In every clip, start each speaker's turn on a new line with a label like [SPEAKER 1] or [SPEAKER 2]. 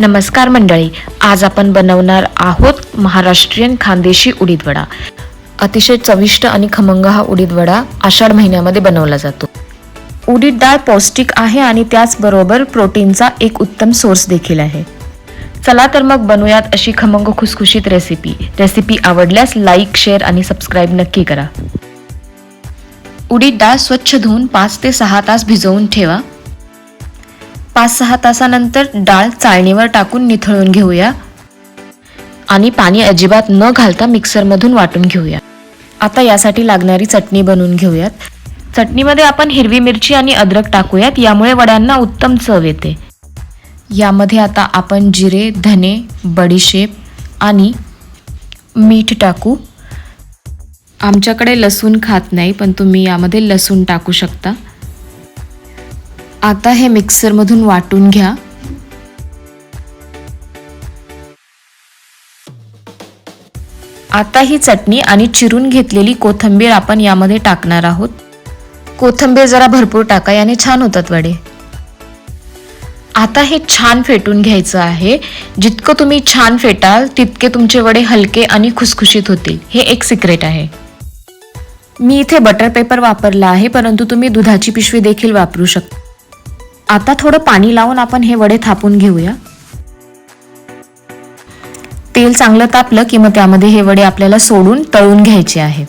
[SPEAKER 1] नमस्कार मंडळी आज आपण बनवणार आहोत महाराष्ट्रीयन खानदेशी उडीद वडा अतिशय चविष्ट आणि खमंग हा उडीद वडा आषाढ महिन्यामध्ये बनवला जातो. उडीद डाळ पौष्टिक आहे आणि त्याचबरोबर प्रोटीनचा एक उत्तम सोर्स देखील आहे. चला तर मग बनवूयात अशी खमंग खुसखुशीत रेसिपी रेसिपी आवडल्यास लाईक शेअर आणि सबस्क्राईब नक्की करा. उडीद डाळ स्वच्छ धुवून पाच ते सहा तास भिजवून ठेवा. पाच सहा तासानंतर डाळ चाळणीवर टाकून निथळून घेऊया. आणि पाणी अजिबात न घालता मिक्सरमधून वाटून घेऊया. आता यासाठी लागणारी चटणी बनवून घेऊयात. चटणीमध्ये आपण हिरवी मिरची आणि अद्रक टाकूयात यामुळे वड्यांना उत्तम चव येते. यामध्ये आता आपण जिरे धने बडीशेप आणि मीठ टाकू. आमच्याकडे लसूण खात नाही पण तुम्ही यामध्ये लसूण टाकू शकता. आता हे मिक्सरमधून वाटून घ्या. आता ही चटणी आणि चिरून घेतलेली कोथिंबीर आपण यामध्ये टाकणार आहोत. कोथिंबीर जरा भरपूर टाका याने छान होतात वडे. आता हे छान फेटून घ्यायचं आहे. जितकं तुम्ही छान फेटाल तितके तुमचे वडे हलके आणि खुसखुशीत होतील. हे एक सिक्रेट आहे. मी इथे बटर पेपर वापरला आहे परंतु तुम्ही दुधाची पिशवी देखील वापरू शकता. आता थोडं पाणी लावून आपण हे वडे थापून घेऊया. तेल चांगलं तापलं की मग त्यामध्ये हे वडे आपल्याला सोडून तळून घ्यायचे आहेत.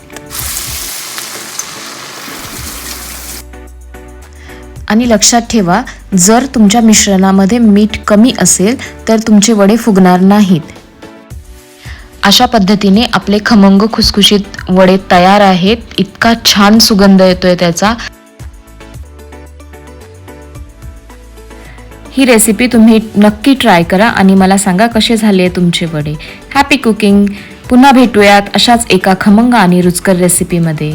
[SPEAKER 1] आणि लक्षात ठेवा जर तुमच्या मिश्रणामध्ये मीठ कमी असेल तर तुमचे वडे फुगणार नाहीत. अशा पद्धतीने आपले खमंग खुसखुशीत वडे तयार आहेत. इतका छान सुगंध येतोय त्याचा. ही रेसिपी तुम्ही नक्की ट्राय करा आणि मला सांगा कसे झाले तुमचे वडे. हॅपी कुकिंग पुन्हा भेटूयात अशाच एका खमंग आणि रुचकर रेसिपीमध्ये